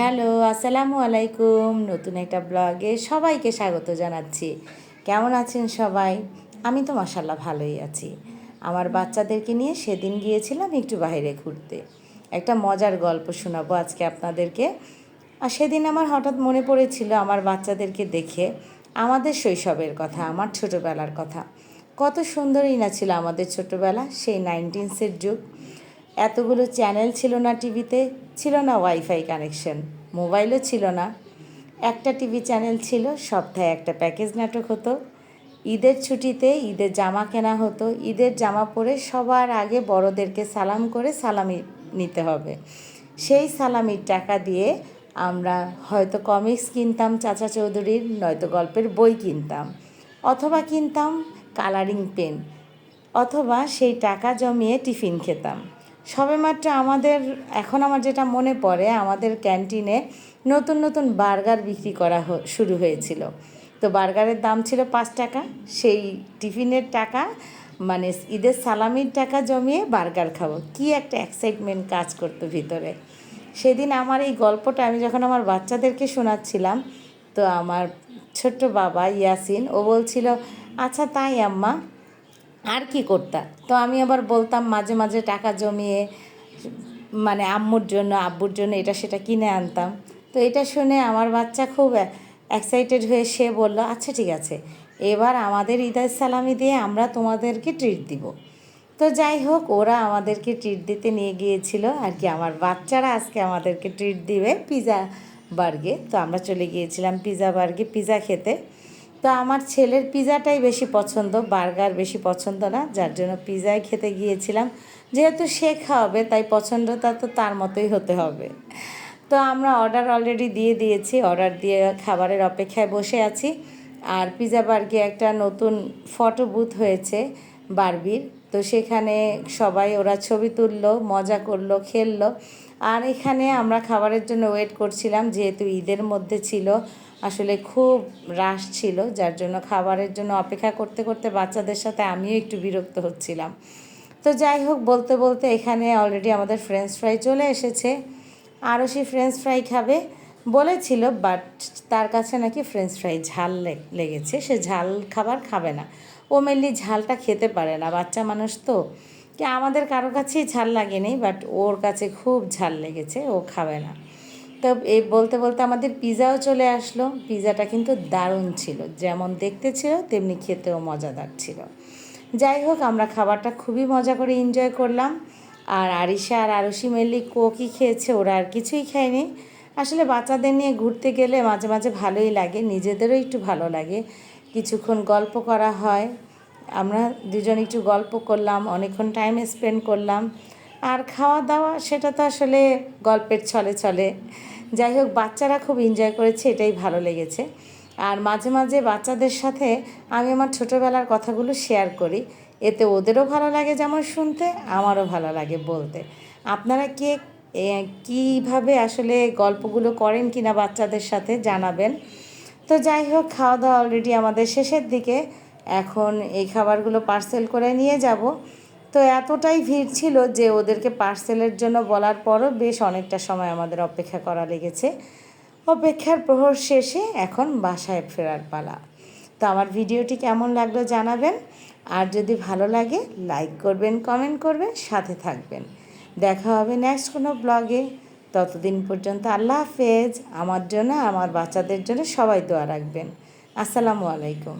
Hello, আসসালামু আলাইকুম। নতুন একটা ব্লগে সবাইকে স্বাগত জানাচ্ছি। কেমন আছেন সবাই? আমি তো মাসাল্লাহ ভালোই আছি। আমার বাচ্চাদেরকে নিয়ে সেদিন গিয়েছিলাম একটু বাইরে ঘুরতে। একটা মজার গল্প শোনাবো আজকে আপনাদেরকে। আর সেদিন আমার হঠাৎ মনে পড়েছিল আমার বাচ্চাদেরকে দেখে আমাদের শৈশবের কথা, আমার ছোটোবেলার কথা। কত সুন্দরই না ছিল আমাদের ছোটোবেলা, সেই নাইনটিনসের যুগ। এতগুলো চ্যানেল ছিল না টিভিতে, ছিল না ওয়াইফাই কানেকশন, মোবাইলও ছিল না। একটা টিভি চ্যানেল ছিল, সপ্তাহে একটা প্যাকেজ নাটক হতো। ঈদের ছুটিতে ঈদের জামা কেনা হতো, ঈদের জামা পরে সবার আগে বড়দেরকে সালাম করে সালামি নিতে হবে। সেই সালামির টাকা দিয়ে আমরা হয়তো কমিক্স কিনতাম চাচা চৌধুরীর, নয়তো গল্পের বই কিনতাম, অথবা কিনতাম কালারিং পেন, অথবা সেই টাকা জমিয়ে টিফিন খেতাম। সবেমাত্র আমাদের, এখন আমার যেটা মনে পড়ে, আমাদের ক্যান্টিনে নতুন নতুন বার্গার বিক্রি করা শুরু হয়েছিল। তো বার্গারের দাম ছিল পাঁচ টাকা, সেই টিফিনের টাকা মানে ঈদের সালামির টাকা জমিয়ে বার্গার খাব। কি একটা এক্সাইটমেন্ট কাজ করতো ভিতরে। সেদিন আমার এই গল্পটা আমি যখন আমার বাচ্চাদেরকে শোনাচ্ছিলাম, তো আমার ছোট্ট বাবা ইয়াসিন, ও বলছিল আচ্ছা তাই আম্মা আর কি করতা? তো আমি আবার বলতাম মাঝে মাঝে টাকা জমিয়ে মানে আম্মুর জন্য, আব্বুর জন্য এটা সেটা কিনে আনতাম। তো এটা শুনে আমার বাচ্চা খুব এক্সাইটেড হয়ে সে বলল আচ্ছা ঠিক আছে, এবার আমাদের ঈদের সালামি দিয়ে আমরা তোমাদেরকে ট্রিট দিব। তো যাই হোক, ওরা আমাদেরকে ট্রিট দিতে নিয়ে গিয়েছিল। আর কি, আমার বাচ্চারা আজকে আমাদেরকে ট্রিট দিবে পিজা বার্গে তো আমরা চলে গিয়েছিলাম পিজা বার্গে পিজা খেতে। তো আমার ছেলের পিজাটাই বেশি পছন্দ, বার্গার বেশি পছন্দ না, যার জন্য পিজাই খেতে গিয়েছিলাম। যেহেতু সে খাওয়াবে, তাই পছন্দটা তো তার মতোই হতে হবে। তো আমরা অর্ডার অলরেডি দিয়ে দিয়েছি অর্ডার দিয়ে খাবারের অপেক্ষায় বসে আছি। আর পিজা বার্গে একটা নতুন ফটো বুথ হয়েছে, বারবির। তো সেখানে সবাই ওরা ছবি তুললো, মজা করল, খেললো। আর এখানে আমরা খাবারের জন্য ওয়েট করছিলাম, যেহেতু ঈদের মধ্যে ছিল, আসলে খুব রাশ ছিল, যার জন্য খাবারের জন্য অপেক্ষা করতে করতে বাচ্চাদের সাথে আমিও একটু বিরক্ত হচ্ছিলাম। তো যাই হোক, বলতে বলতে এখানে অলরেডি আমাদের ফ্রেঞ্চ ফ্রাই চলে এসেছে। আরও সে ফ্রেঞ্চ ফ্রাই খাবে। বলেছিল, বাট তার কাছে নাকি ফ্রেঞ্চ ফ্রাই ঝাল লেগেছে। সে ঝাল খাবার খাবে না। ও মেনলি ঝালটা খেতে পারে না। বাচ্চা মানুষ তো। কি আমাদের কারও কাছেই ঝাল লাগেনি বাট ওর কাছে খুব ঝাল লেগেছে। ও খাবে না। তো এই বলতে বলতে আমাদের পিজাও চলে আসলো। পিজাটা কিন্তু দারুণ ছিল। যেমন দেখতে ছিল, তেমনি খেতেও মজাদার ছিল। যাই হোক, আমরা খাবারটা খুবই মজা করে এনজয় করলাম। আর আরিশা আর আরুষি মেনলি কোকই খেয়েছে। ওরা আর কিছুই খায়নি। আসলে বাচ্চাদের নিয়ে ঘুরতে গেলে মাঝে মাঝে ভালোই লাগে, নিজেদেরও একটু ভালো লাগে। কিছুক্ষণ গল্প করা হয়, আমরা দুজন একটু গল্প করলাম, অনেকক্ষণ টাইম স্পেন্ড করলাম। আর খাওয়া দাওয়া সেটা তো আসলে গল্পের ছলে চলে যাই হোক, বাচ্চারা খুব এনজয় করেছে, এটাই ভালো লেগেছে। আর মাঝে মাঝে বাচ্চাদের সাথে আমি আমার ছোটোবেলার কথাগুলো শেয়ার করি। এতে ওদেরও ভালো লাগে যেমন শুনতে, আমারও ভালো লাগে বলতে। আপনারা কে কীভাবে আসলে গল্পগুলো করেন কি না বাচ্চাদের সাথে জানাবেন। তো যাই হোক খাওয়া দাওয়া অলরেডি আমাদের শেষের দিকে। এখন এই খাবারগুলো পার্সেল করে নিয়ে যাব। তো এতটাই ভিড় ছিল যে ওদেরকে পার্সেলের জন্য বলার পরও বেশ অনেকটা সময় আমাদের অপেক্ষা করা লেগেছে। অপেক্ষার প্রহর শেষে এখন বাসায় ফেরার পালা। তো আমার ভিডিওটি কেমন লাগল জানাবেন। আর যদি ভালো লাগে লাইক করবেন কমেন্ট করবেন, সাথে থাকবেন। দেখা হবে নেক্সট কোনো ব্লগে ততদিন পর্যন্ত আল্লাহ হাফেজ। আমার জন্য, আমার বাচ্চাদের জন্য সবাই দোয়া রাখবেন। আসসালামু আলাইকুম।